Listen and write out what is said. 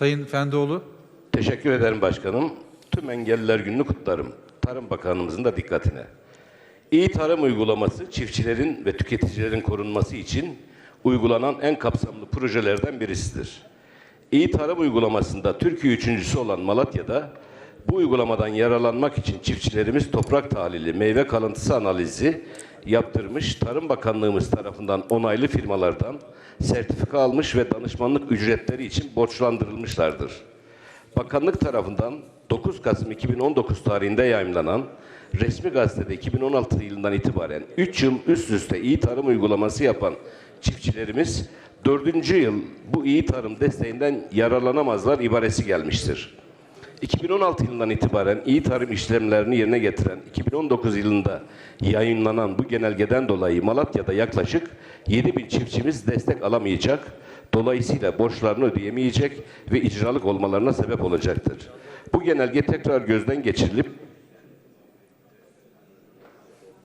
Sayın Fendoğlu. Teşekkür ederim başkanım. Tüm engelliler gününü kutlarım. Tarım Bakanımızın da dikkatine. İyi tarım uygulaması çiftçilerin ve tüketicilerin korunması için uygulanan en kapsamlı projelerden birisidir. İyi tarım uygulamasında Türkiye üçüncüsü olan Malatya'da bu uygulamadan yararlanmak için çiftçilerimiz toprak tahlili, meyve kalıntısı analizi yaptırmış, Tarım Bakanlığımız tarafından onaylı firmalardan sertifika almış ve danışmanlık ücretleri için borçlandırılmışlardır. Bakanlık tarafından 9 Kasım 2019 tarihinde yayımlanan resmi gazetede 2016 yılından itibaren 3 yıl üst üste iyi tarım uygulaması yapan çiftçilerimiz 4. yıl bu iyi tarım desteğinden yararlanamazlar ibaresi gelmiştir. 2016 yılından itibaren iyi tarım işlemlerini yerine getiren 2019 yılında yayınlanan bu genelgeden dolayı Malatya'da yaklaşık 7 bin çiftçimiz destek alamayacak, dolayısıyla borçlarını ödeyemeyecek ve icralık olmalarına sebep olacaktır. Bu genelge tekrar gözden geçirilip